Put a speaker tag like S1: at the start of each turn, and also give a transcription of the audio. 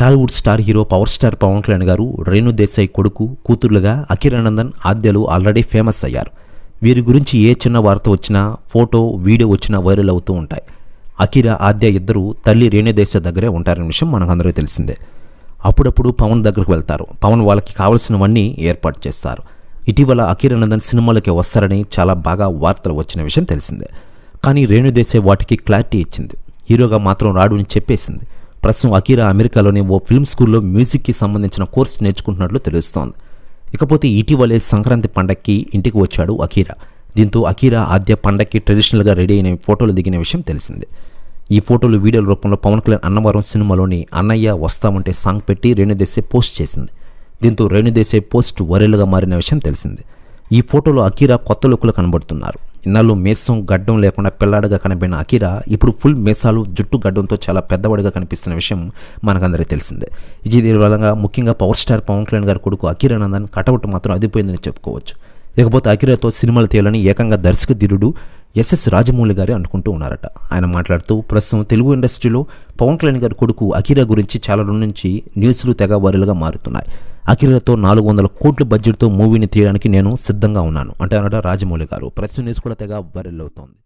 S1: Tollywood star hero power star Pawan Kalyan garu Renu Desai కొడుకు కూతుర్లుగా Akiranandan ఆద్యలు already famous అయ్యారు. వీరి గురించి ఏ చిన్న వార్త వచ్చినా ఫోటో వీడియో వచ్చినా వైరల్ అవుతూ ఉంటాయి. అఖిర ఆద్య ఇద్దరు తల్లి రేణుదేశ దగ్గరే ఉంటారనే విషయం మనకందరికీ తెలిసిందే. అప్పుడప్పుడు పవన్ దగ్గరకు వెళ్తారు. పవన్ వాళ్ళకి కావలసినవన్నీ ఏర్పాటు చేస్తారు. ఇటీవల అఖిరానందన్ సినిమాలకి వస్తారని చాలా బాగా వార్తలు వచ్చిన విషయం తెలిసిందే. కానీ రేణుదేశాయ్ వాటికి క్లారిటీ ఇచ్చింది. హీరోగా మాత్రం రాడు అని చెప్పేసింది. ప్రస్తుతం అకీరా అమెరికాలోని ఓ ఫిల్మ్ స్కూల్లో మ్యూజిక్కి సంబంధించిన కోర్సు నేర్చుకుంటున్నట్లు తెలుస్తోంది. ఇకపోతే ఇటీవలే సంక్రాంతి పండక్కి ఇంటికి వచ్చాడు అకీరా దీంతో అకీరా ఆద్య పండక్కి ట్రెడిషనల్గా రెడీ అయిన ఫోటోలు దిగిన విషయం తెలిసిందే. ఈ ఫోటోలు వీడియోల రూపంలో పవన్ కళ్యాణ్ అన్నవరం సినిమాలోని అన్నయ్య వస్తామంటే సాంగ్ పెట్టి రేణుదేశే పోస్ట్ చేసింది. దీంతో రేణుదేశే పోస్ట్ వైరల్గా మారిన విషయం తెలిసింది. ఈ ఫోటోలో అకీరా కొత్త లుక్లో కనబడుతున్నారు. ఇన్నాళ్ళు మేసం గడ్డం లేకుండా పిల్లాడిగా కనిపిన అకిరా ఇప్పుడు ఫుల్ మేసాలు జుట్టు గడ్డంతో చాలా పెద్దవాడిగా కనిపిస్తున్న విషయం మనకందరికీ తెలిసిందే. ఇది దీని ముఖ్యంగా పవర్ స్టార్ పవన్ కళ్యాణ్ గారి కొడుకు అకీరానందన్ కటౌట్ మాత్రం అదిపోయిందని చెప్పుకోవచ్చు. ఇకపోతే అకిరాతో సినిమాలు తీయాలని ఏకంగా దర్శకధీరుడు ఎస్ఎస్ రాజమౌళి గారే అనుకుంటూ ఉన్నారట. ఆయన మాట్లాడుతూ ప్రస్తుతం తెలుగు ఇండస్ట్రీలో పవన్ కళ్యాణ్ గారి కొడుకు అకిరా గురించి చాలా రోజుల నుంచి న్యూస్లు తెగ వైరల్గా మారుతున్నాయి. అకిరాతో నాలుగు వందల కోట్ల బడ్జెట్తో మూవీని తీయడానికి నేను సిద్ధంగా ఉన్నాను అంటే అన్నట రాజమౌళి గారు. ప్రస్తుతం న్యూస్ కూడా తెగ వైరల్ అవుతోంది